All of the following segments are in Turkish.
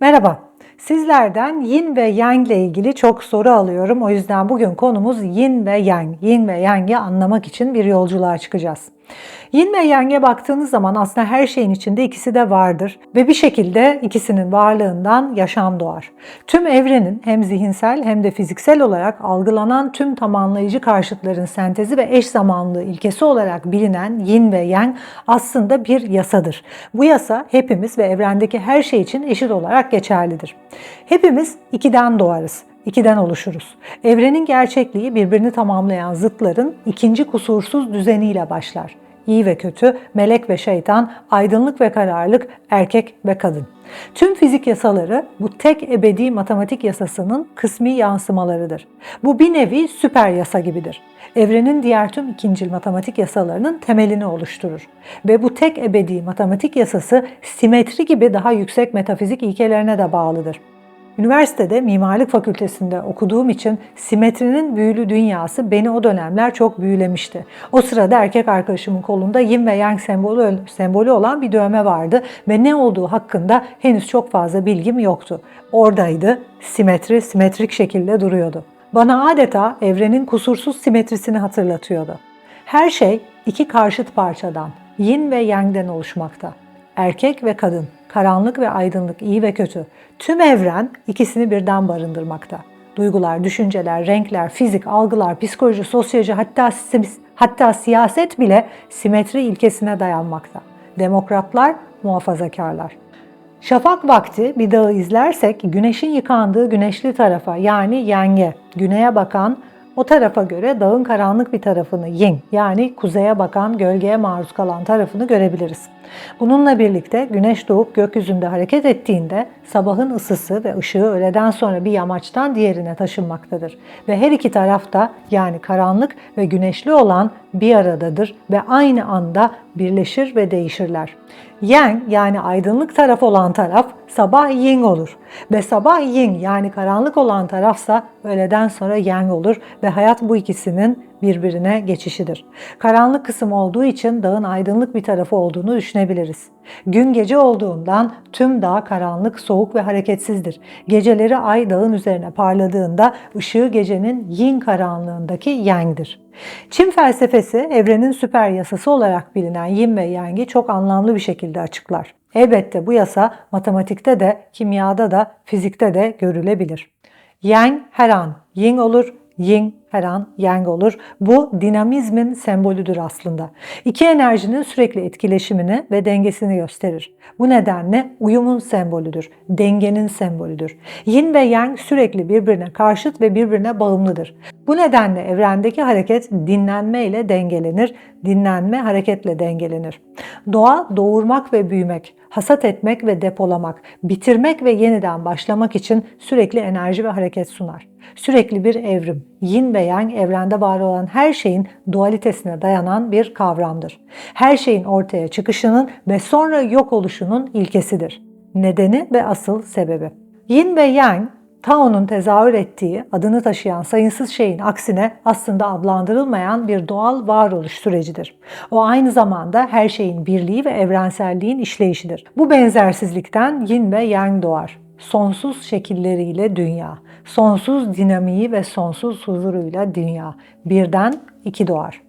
Merhaba. Sizlerden yin ve yang ile ilgili çok soru alıyorum. O yüzden bugün konumuz yin ve yang. Yin ve yang'i anlamak için bir yolculuğa çıkacağız. Yin ve yang'e baktığınız zaman aslında her şeyin içinde ikisi de vardır ve bir şekilde ikisinin varlığından yaşam doğar. Tüm evrenin hem zihinsel hem de fiziksel olarak algılanan tüm tamamlayıcı karşıtların sentezi ve eş zamanlı ilkesi olarak bilinen yin ve yang aslında bir yasadır. Bu yasa hepimiz ve evrendeki her şey için eşit olarak geçerlidir. Hepimiz ikiden doğarız ikiden oluşuruz. Evrenin gerçekliği birbirini tamamlayan zıtların ikinci kusursuz düzeniyle başlar. İyi ve kötü, melek ve şeytan, aydınlık ve kararlık, erkek ve kadın. Tüm fizik yasaları bu tek ebedi matematik yasasının kısmi yansımalarıdır. Bu bir nevi süper yasa gibidir. Evrenin diğer tüm ikincil matematik yasalarının temelini oluşturur. Ve bu tek ebedi matematik yasası simetri gibi daha yüksek metafizik ilkelerine de bağlıdır. Üniversitede mimarlık fakültesinde okuduğum için simetrinin büyülü dünyası beni o dönemler çok büyülemişti. O sırada erkek arkadaşımın kolunda yin ve yang sembolü, sembolü olan bir dövme vardı ve ne olduğu hakkında henüz çok fazla bilgim yoktu. Oradaydı, simetri simetrik şekilde duruyordu. Bana adeta evrenin kusursuz simetrisini hatırlatıyordu. Her şey iki karşıt parçadan, yin ve yang'den oluşmakta. Erkek ve kadın, karanlık ve aydınlık, iyi ve kötü. Tüm evren ikisini birden barındırmakta. Duygular, düşünceler, renkler, fizik, algılar, psikoloji, sosyoloji hatta hatta siyaset bile simetri ilkesine dayanmakta. Demokratlar, muhafazakarlar. Şafak vakti bir dağı izlersek güneşin yıkandığı güneşli tarafa yani yenge, güneye bakan o tarafa göre dağın karanlık bir tarafını yin yani kuzeye bakan gölgeye maruz kalan tarafını görebiliriz. Bununla birlikte güneş doğup gökyüzünde hareket ettiğinde sabahın ısısı ve ışığı öğleden sonra bir yamaçtan diğerine taşınmaktadır. Ve her iki tarafta yani karanlık ve güneşli olan bir aradadır ve aynı anda birleşir ve değişirler. Yang yani aydınlık taraf olan taraf sabah yin olur ve sabah yin yani karanlık olan tarafsa öğleden sonra yang olur ve hayat bu ikisinin birbirine geçişidir. Karanlık kısım olduğu için dağın aydınlık bir tarafı olduğunu düşünebiliriz. Gün gece olduğundan tüm dağ karanlık, soğuk ve hareketsizdir. Geceleri ay dağın üzerine parladığında ışığı gecenin yin karanlığındaki yang'dir. Çin felsefesi evrenin süper yasası olarak bilinen yin ve yang'i çok anlamlı bir şekilde açıklar. Elbette bu yasa matematikte de, kimyada da, fizikte de görülebilir. Yang her an yin olur, yin her an yang olur. Bu dinamizmin sembolüdür aslında. İki enerjinin sürekli etkileşimini ve dengesini gösterir. Bu nedenle uyumun sembolüdür, dengenin sembolüdür. Yin ve yang sürekli birbirine karşıt ve birbirine bağımlıdır. Bu nedenle evrendeki hareket dinlenme ile dengelenir, dinlenme hareketle dengelenir. Doğa doğurmak ve büyümek, hasat etmek ve depolamak, bitirmek ve yeniden başlamak için sürekli enerji ve hareket sunar. Sürekli bir evrim, yin ve yang evrende var olan her şeyin dualitesine dayanan bir kavramdır. Her şeyin ortaya çıkışının ve sonra yok oluşunun ilkesidir. Nedeni ve asıl sebebi. Yin ve yang Tao'nun tezahür ettiği, adını taşıyan sayısız şeyin aksine aslında adlandırılmayan bir doğal varoluş sürecidir. O aynı zamanda her şeyin birliği ve evrenselliğin işleyişidir. Bu benzersizlikten yin ve yang doğar. Sonsuz şekilleriyle dünya, sonsuz dinamiği ve sonsuz huzuruyla dünya. Birden iki doğar.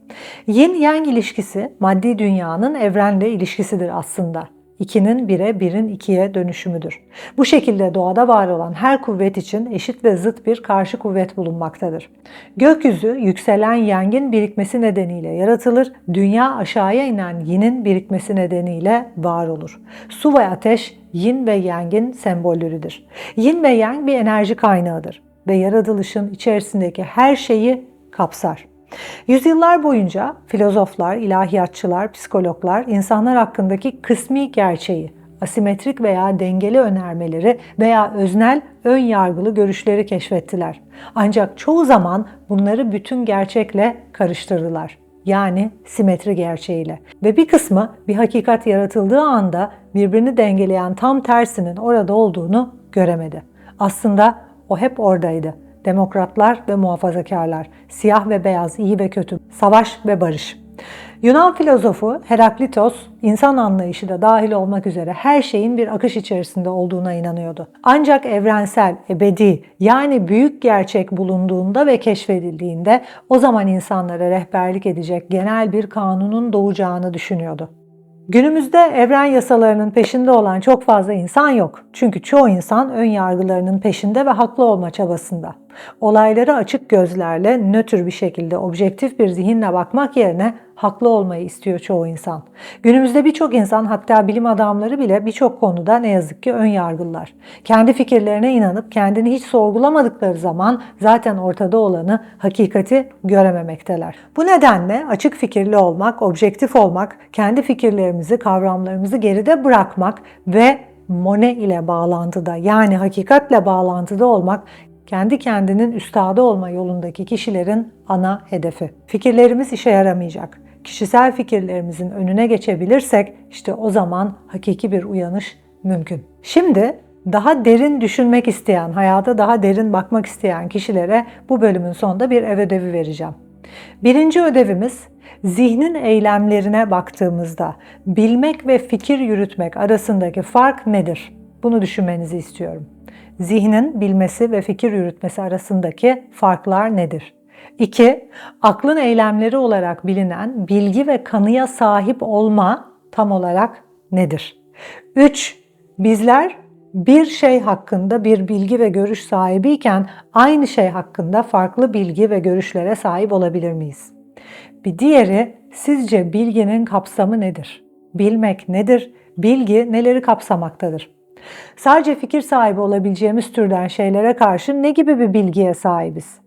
Yin-yang ilişkisi maddi dünyanın evrenle ilişkisidir aslında. İkinin bire, birin ikiye dönüşümüdür. Bu şekilde doğada var olan her kuvvet için eşit ve zıt bir karşı kuvvet bulunmaktadır. Gökyüzü yükselen yangin birikmesi nedeniyle yaratılır, dünya aşağıya inen yinin birikmesi nedeniyle var olur. Su ve ateş yin ve yangin sembolleridir. Yin ve yang bir enerji kaynağıdır ve yaratılışın içerisindeki her şeyi kapsar. Yüzyıllar boyunca filozoflar, ilahiyatçılar, psikologlar insanlar hakkındaki kısmi gerçeği, asimetrik veya dengeli önermeleri veya öznel ön yargılı görüşleri keşfettiler. Ancak çoğu zaman bunları bütün gerçekle karıştırdılar. Yani simetri gerçeğiyle. Ve bir kısmı bir hakikat yaratıldığı anda birbirini dengeleyen tam tersinin orada olduğunu göremedi. Aslında o hep oradaydı demokratlar ve muhafazakarlar, siyah ve beyaz, iyi ve kötü, savaş ve barış. Yunan filozofu Heraklitos, insan anlayışı da dahil olmak üzere her şeyin bir akış içerisinde olduğuna inanıyordu. Ancak evrensel, ebedi yani büyük gerçek bulunduğunda ve keşfedildiğinde o zaman insanlara rehberlik edecek genel bir kanunun doğacağını düşünüyordu. Günümüzde evren yasalarının peşinde olan çok fazla insan yok. Çünkü çoğu insan ön yargılarının peşinde ve haklı olma çabasında. Olayları açık gözlerle, nötr bir şekilde, objektif bir zihinle bakmak yerine haklı olmayı istiyor çoğu insan. Günümüzde birçok insan hatta bilim adamları bile birçok konuda ne yazık ki ön yargılılar. Kendi fikirlerine inanıp kendini hiç sorgulamadıkları zaman zaten ortada olanı, hakikati görememekteler. Bu nedenle açık fikirli olmak, objektif olmak, kendi fikirlerimizi, kavramlarımızı geride bırakmak ve Mone ile bağlantıda yani hakikatle bağlantıda olmak kendi kendinin üstadı olma yolundaki kişilerin ana hedefi. Fikirlerimiz işe yaramayacak. Kişisel fikirlerimizin önüne geçebilirsek işte o zaman hakiki bir uyanış mümkün. Şimdi daha derin düşünmek isteyen, hayata daha derin bakmak isteyen kişilere bu bölümün sonunda bir ev ödevi vereceğim. Birinci ödevimiz zihnin eylemlerine baktığımızda bilmek ve fikir yürütmek arasındaki fark nedir? Bunu düşünmenizi istiyorum. Zihnin bilmesi ve fikir yürütmesi arasındaki farklar nedir? 2. Aklın eylemleri olarak bilinen bilgi ve kanıya sahip olma tam olarak nedir? 3. Bizler bir şey hakkında bir bilgi ve görüş sahibiyken aynı şey hakkında farklı bilgi ve görüşlere sahip olabilir miyiz? Bir diğeri sizce bilginin kapsamı nedir? Bilmek nedir? Bilgi neleri kapsamaktadır? Sadece fikir sahibi olabileceğimiz türden şeylere karşı ne gibi bir bilgiye sahibiz?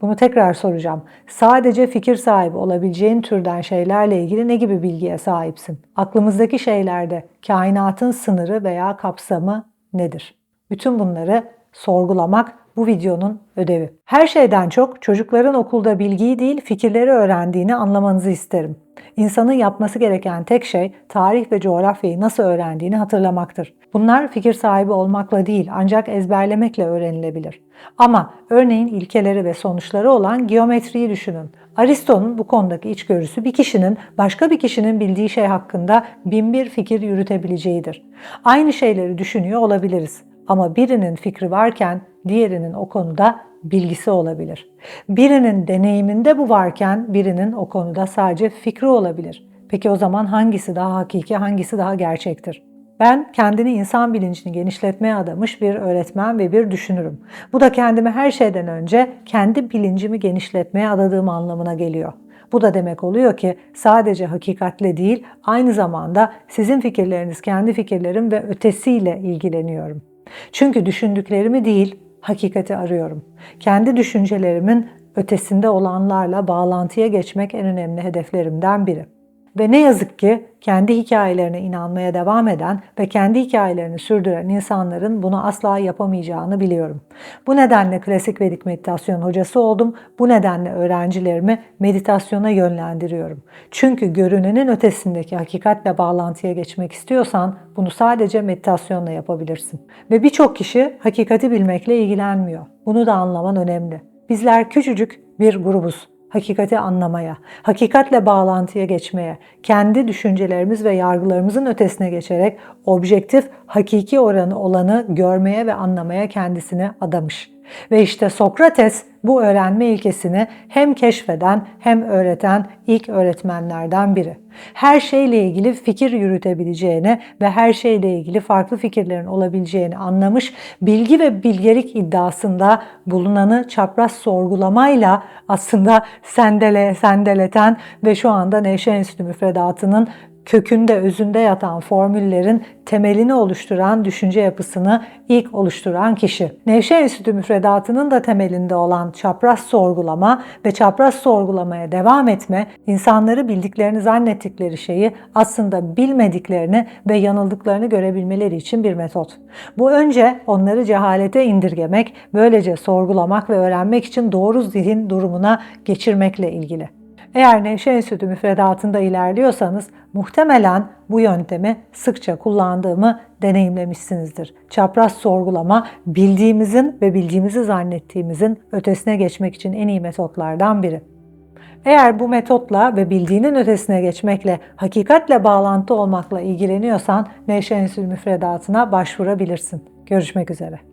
Bunu tekrar soracağım. Sadece fikir sahibi olabileceğin türden şeylerle ilgili ne gibi bilgiye sahipsin? Aklımızdaki şeylerde kainatın sınırı veya kapsamı nedir? Bütün bunları sorgulamak bu videonun ödevi. Her şeyden çok çocukların okulda bilgiyi değil fikirleri öğrendiğini anlamanızı isterim. İnsanın yapması gereken tek şey tarih ve coğrafyayı nasıl öğrendiğini hatırlamaktır. Bunlar fikir sahibi olmakla değil ancak ezberlemekle öğrenilebilir. Ama örneğin ilkeleri ve sonuçları olan geometriyi düşünün. Aristo'nun bu konudaki içgörüsü bir kişinin başka bir kişinin bildiği şey hakkında bin bir fikir yürütebileceğidir. Aynı şeyleri düşünüyor olabiliriz. Ama birinin fikri varken diğerinin o konuda bilgisi olabilir. Birinin deneyiminde bu varken birinin o konuda sadece fikri olabilir. Peki o zaman hangisi daha hakiki, hangisi daha gerçektir? Ben kendini insan bilincini genişletmeye adamış bir öğretmen ve bir düşünürüm. Bu da kendimi her şeyden önce kendi bilincimi genişletmeye adadığım anlamına geliyor. Bu da demek oluyor ki sadece hakikatle değil, aynı zamanda sizin fikirleriniz kendi fikirlerim ve ötesiyle ilgileniyorum. Çünkü düşündüklerimi değil, hakikati arıyorum. Kendi düşüncelerimin ötesinde olanlarla bağlantıya geçmek en önemli hedeflerimden biri. Ve ne yazık ki kendi hikayelerine inanmaya devam eden ve kendi hikayelerini sürdüren insanların bunu asla yapamayacağını biliyorum. Bu nedenle klasik Vedik meditasyon hocası oldum. Bu nedenle öğrencilerimi meditasyona yönlendiriyorum. Çünkü görünenin ötesindeki hakikatle bağlantıya geçmek istiyorsan bunu sadece meditasyonla yapabilirsin. Ve birçok kişi hakikati bilmekle ilgilenmiyor. Bunu da anlaman önemli. Bizler küçücük bir grubuz hakikati anlamaya, hakikatle bağlantıya geçmeye, kendi düşüncelerimiz ve yargılarımızın ötesine geçerek objektif, hakiki oranı olanı görmeye ve anlamaya kendisini adamış. Ve işte Sokrates bu öğrenme ilkesini hem keşfeden hem öğreten ilk öğretmenlerden biri. Her şeyle ilgili fikir yürütebileceğini ve her şeyle ilgili farklı fikirlerin olabileceğini anlamış, bilgi ve bilgelik iddiasında bulunanı çapraz sorgulamayla aslında sendele, sendeleten ve şu anda Nevşehir Enstitü müfredatının kökünde, özünde yatan formüllerin temelini oluşturan düşünce yapısını ilk oluşturan kişi. Nevşehir Enstitü müfredatının da temelinde olan çapraz sorgulama ve çapraz sorgulamaya devam etme, insanları bildiklerini zannettikleri şeyi aslında bilmediklerini ve yanıldıklarını görebilmeleri için bir metot. Bu önce onları cehalete indirgemek, böylece sorgulamak ve öğrenmek için doğru zihin durumuna geçirmekle ilgili. Eğer Nevşehir Enstitü müfredatında ilerliyorsanız muhtemelen bu yöntemi sıkça kullandığımı deneyimlemişsinizdir. Çapraz sorgulama bildiğimizin ve bildiğimizi zannettiğimizin ötesine geçmek için en iyi metotlardan biri. Eğer bu metotla ve bildiğinin ötesine geçmekle, hakikatle bağlantı olmakla ilgileniyorsan Neşe Ensül müfredatına başvurabilirsin. Görüşmek üzere.